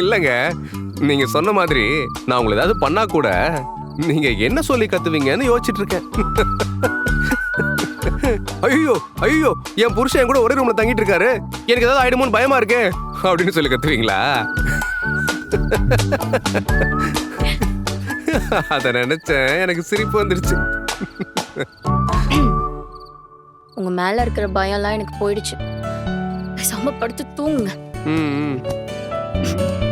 இல்லைங்க நீங்க சொன்ன மாதிரி நான் உங்களை ஏதாவது பண்ணா கூட நீங்க என்ன சொல்லி கத்துவீங்கன்னு யோசிச்சுட்டு இருக்கேன் ஐயோ ஐயோ என் புருஷன் என் கூட ஒரே ரூம்ல தங்கிட்டு இருக்காரு எனக்கு ஏதாவது ஆயிடுமோன்னு பயமா இருக்கே அப்படின்னு சொல்லி கத்துவீங்களா? அத நினைச்சேன் எனக்கு சிரிப்பு வந்துருச்சு. உங்க மேல இருக்கிற பயம்லாம் எனக்கு போயிடுச்சு. பேசாம படுத்து தூங்குங்க. junto.